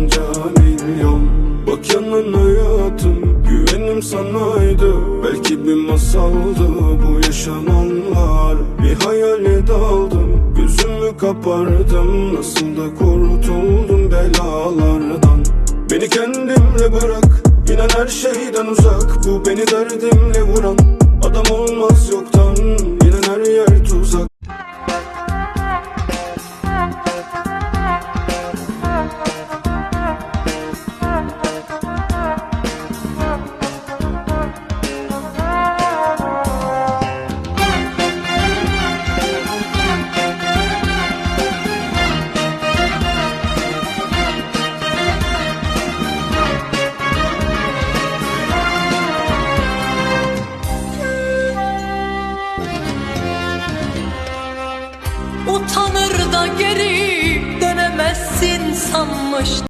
olunca milyon. Bak yanan hayatım güvenim sanaydı. Belki bir masaldı bu yaşananlar. Bir hayale daldım gözümü kapardım. Nasıl da kurtuldum belalardan. Beni kendimle bırak İnan her şeyden uzak. Bu beni derdimle vuran Adam olmaz yoktan Utanır da geri dönemezsin sanmış